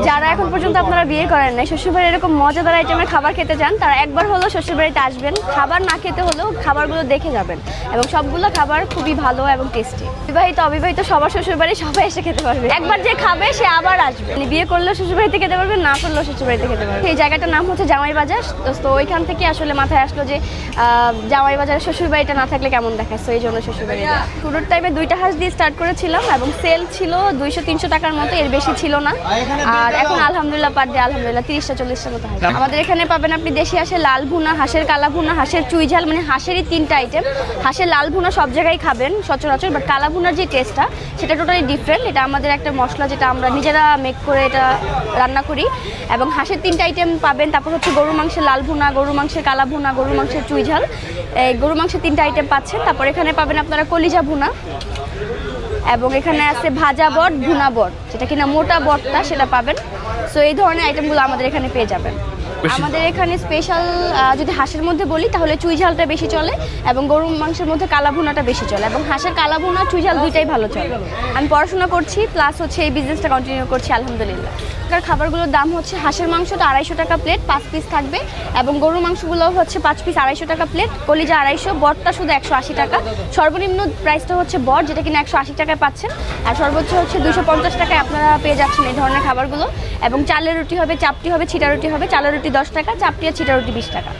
যারা এখন পর্যন্ত আপনারা বিয়ে করেন নাই, শ্বশুরবাড়ির এরকম মজাদার আইটেমের খাবার খেতে চান, তারা একবার হলেও শ্বশুরবাড়িতে আসবেন। খাবার না খেতে হলেও খাবারগুলো দেখে যাবেন এবং সবগুলো খাবার খুবই ভালো এবং টেস্টি বিবাহিত, অবিবাহিত সবার শ্বশুরবাড়ি সবাই এসে খেতে পারবে। একবার যে খাবে, সে আবার আসবে। বিয়ে করলেও শ্বশুরবাড়িতে খেতে পারবে না করলেও শ্বশুরবাড়িতে খেতে পারবে এই জায়গাটার নাম হচ্ছে জামাই বাজার তো- ওইখান থেকে আসলে মাথায় আসলো যে জামাই বাজারের শ্বশুরবাড়িটা না থাকলে কেমন দেখায় তো এই জন্য শ্বশুরবাড়ি শুরুর টাইমে দুইটা হাঁস দিয়ে স্টার্ট করেছিলাম এবং সেল ছিল দুইশো তিনশো টাকার মতো, এর বেশি ছিল না। আর এখন আলহামদুলিল্লাহ পার দিয়ে আলহামদুলিল্লাহ তিরিশটা চল্লিশটা মতো হয়। আমাদের এখানে পাবেন আপনি দেশি হাঁসের লাল ভুনা হাঁসের কালা ভুনা হাঁসের চুই ঝাল মানে হাঁসেরই তিনটা আইটেম হাঁসের লাল ভুনা সব জায়গায় খাবেন সচরাচর বাট কালা ভুনার যে টেস্টটা সেটা টোটালি ডিফারেন্ট এটা আমাদের একটা মশলা যেটা আমরা নিজেরা মেক করে এটা রান্না করি। এবং হাঁসের তিনটা আইটেম পাবেন তারপর হচ্ছে গরু মাংসের লাল ভুনা গরু মাংসের কালা ভুনা গরু মাংসের চুই ঝাল। এই গরু মাংসের তিনটা আইটেম পাচ্ছেন। তারপর এখানে পাবেন আপনারা কলিজা ভুনা। এবং এখানে আছে ভাজা বট ভুনা বট। যেটা কিনা মোটা বটটা সেটা পাবেন। সো এই ধরনের আইটেমগুলো আমাদের এখানে পেয়ে যাবেন। আমাদের এখানে স্পেশাল যদি হাঁসের মধ্যে বলি তাহলে চুই ঝালটা বেশি চলে এবং গরুর মাংসের মধ্যে কালা ভুনাটা বেশি চলে। এবং হাঁসের কালা ভুনা চুই ঝাল দুইটাই ভালো চলে। আমি পড়াশোনা করছি প্লাস হচ্ছে এই বিজনেসটা কন্টিনিউ করছি আলহামদুলিল্লাহ। এখানকার খাবারগুলোর দাম হচ্ছে হাঁসের মাংসটা আড়াইশো টাকা প্লেট পাঁচ পিস থাকবে এবং গরুর মাংসগুলো হচ্ছে পাঁচ পিস আড়াইশো টাকা প্লেট কলিজা আড়াইশো বটটা শুধু একশো আশি টাকা। সর্বনিম্ন প্রাইসটা হচ্ছে বট যেটা কিনা একশো আশি টাকায় পাচ্ছেন। আর সর্বোচ্চ হচ্ছে দুশো পঞ্চাশ টাকায় আপনারা পেয়ে যাচ্ছেন এই ধরনের খাবারগুলো। এবং চালের রুটি হবে, চাপটি হবে, ছিটা রুটি হবে, চালের রুটি দশ টাকা, চাপটি আর ছিটা রুটি বিশ টাকা।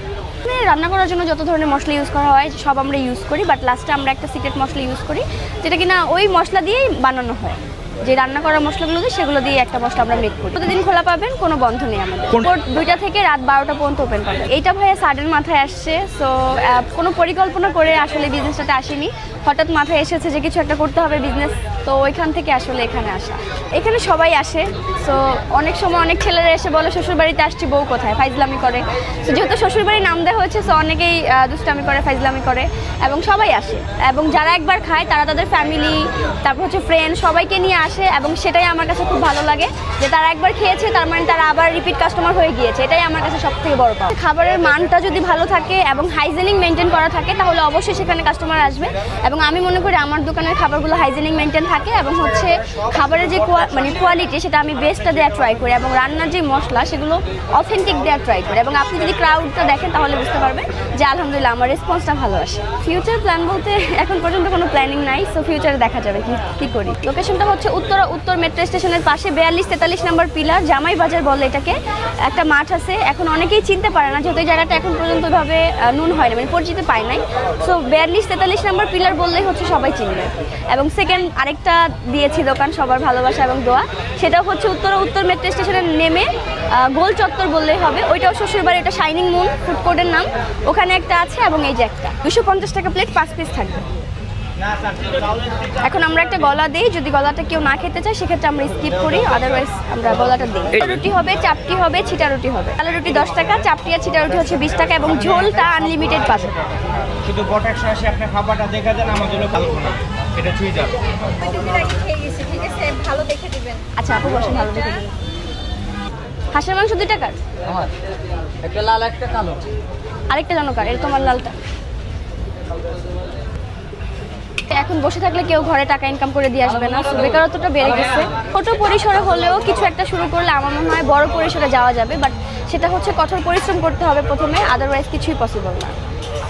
রান্না করার জন্য যত ধরনের মশলা ইউজ করা হয়, সব আমরা ইউজ করি বাট লাস্টে আমরা একটা সিক্রেট মশলা ইউজ করি, যেটা কিনা ওই মশলা দিয়েই বানানো হয়। যে রান্না করা মশলাগুলো দিয়ে সেগুলো দিয়ে একটা মশলা আমরা মেক করি। প্রতিদিন খোলা পাবেন কোনো বন্ধ নেই আমাদের। দুইটা থেকে রাত বারোটা পর্যন্ত ওপেন পাবেন এইটা ভাইয়া সাডেন মাথায় আসছে সো কোনো পরিকল্পনা করে আসলে বিজনেসটাতে আসেনি। হঠাৎ মাথায় এসেছে যে কিছু একটা করতে হবে বিজনেস তো ওইখান থেকে আসলে এখানে আসা। এখানে সবাই আসে সো অনেক সময় অনেক ছেলেরা এসে বলে শ্বশুরবাড়িতে আসছি বউ কোথায়? ফাইজলামি করে। সো যেহেতু শ্বশুরবাড়ির নাম দেওয়া হয়েছে সো অনেকেই দুষ্টামি করে ফাইজলামি করে এবং সবাই আসে। এবং যারা একবার খায় তারা তাদের ফ্যামিলি তারপর হচ্ছে ফ্রেন্ড সবাইকে নিয়ে আসে এবং সেটাই আমার কাছে খুব ভালো লাগে যে তারা একবার খেয়েছে, তার মানে তারা আবার রিপিট কাস্টমার হয়ে গিয়েছে। এটাই আমার কাছে সব থেকে বড় পাওয়া। খাবারের মানটা যদি ভালো থাকে এবং হাইজেনিক মেনটেন করা থাকে, তাহলে অবশ্যই সেখানে কাস্টমার আসবে। এবং আমি মনে করি আমার দোকানের খাবারগুলো হাইজেনিক মেনটেন থাকে এবং হচ্ছে খাবারের যে মানে কোয়ালিটি সেটা আমি বেস্টটা দেওয়ার ট্রাই করি এবং রান্নার যে মশলা, সেগুলো অথেন্টিক দেওয়ার ট্রাই করি। এবং আপনি যদি ক্রাউডটা দেখেন, তাহলে বুঝতে পারবেন যে আলহামদুলিল্লাহ আমার রেসপন্সটা ভালো আসে। ফিউচার প্ল্যান বলতে এখন পর্যন্ত কোনো প্ল্যানিং নাই সো ফিউচারে দেখা যাবে কি কি করি। লোকেশনটা হচ্ছে উত্তরা উত্তর মেট্রো স্টেশনের পাশে বিয়াল্লিশ তেতাল্লিশ নম্বর পিলার জামাই বাজার বলে এটাকে। একটা মাঠ আছে এখন অনেকেই চিনতে পারে না যেহেতু এই জায়গাটা এখন পর্যন্ত আহ, নুন হয় না মানে পরিচিত পায় নাই। সো বিয়াল্লিশ তেতাল্লিশ নম্বর পিলার বললেই হচ্ছে সবাই চিনবে। এবং সেকেন্ড আরেকটা দিয়েছি দোকান সবার ভালোবাসা এবং দোয়া। সেটা হচ্ছে উত্তর উত্তর মেট্রো স্টেশনে নেমে গোল চত্বর বললেই হবে। ওইটাও শ্বশুরবাড়ি এটা শাইনিং মুন ফুড কোর্টের নাম। ওখানে একটা আছে এবং এই যে একটা। দুশো পঞ্চাশ টাকা প্লেট পাঁচ পিস থাকবে। এখন আমরা একটা গলা দিই যদি গলাটা কেউ না খেতে চায় সেক্ষেত্রে আমরা স্কিপ করি আদারওয়াইজ আমরা গলাটা দিই। রুটি হবে চাপটি হবে ছিটা রুটি হবে। আলু রুটি দশ টাকা চাপটি আর ছিটা রুটি হচ্ছে বিশ টাকা এবং ঝোলটা আনলিমিটেড পাবে। শুধু খাবারটা দেখে দেন আমার জন্য ভালো না এটা ছুঁয়ে যাবে ঠিক আছে ভালো দেখে দিবেন আচ্ছা আপু বসেন ভালো দেখে দিন। হাঁসের মাংস দুই টাকার? আমার। একটা লাল একটা কালো। আরেকটা জানো কার এই তোমার লালটা। এখন বসে থাকলে কেউ ঘরে টাকা ইনকাম করে দিয়ে আসবে না বেকারত্বটা বেড়ে গেছে। ছোট পরিসরে হলেও কিছু একটা শুরু করলে আমার মনে হয় বড় পরিসরে যাওয়া যাবে বাট সেটা হচ্ছে কঠোর পরিশ্রম করতে হবে প্রথমে আদারওয়াইজ কিছুই পসিবল না।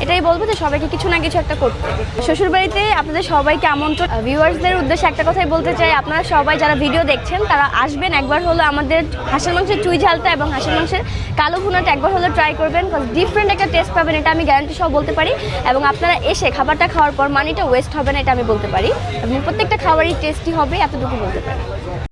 এটাই বলব যে সবাইকে কিছু না কিছু একটা করতে শ্বশুরবাড়িতে আপনাদের সবাইকে আমন্ত্রণ। ভিউয়ার্সদের উদ্দেশ্যে একটা কথাই বলতে চাই, আপনারা সবাই যারা ভিডিও দেখছেন, তারা আসবেন, একবার হলো আমাদের হাঁসের মাংসের চুই ঝালটা এবং হাঁসের মাংসের কালো ভুনাটা একবার হলো ট্রাই করবেন ডিফারেন্ট একটা টেস্ট পাবেন, এটা আমি গ্যারান্টি সহ বলতে পারি। এবং আপনারা এসে খাবারটা খাওয়ার পর মানিটা ওয়েস্ট হবে না, এটা আমি বলতে পারি। এবং প্রত্যেকটা খাবারই টেস্টি হবে, এতটুকু বলতে পারি।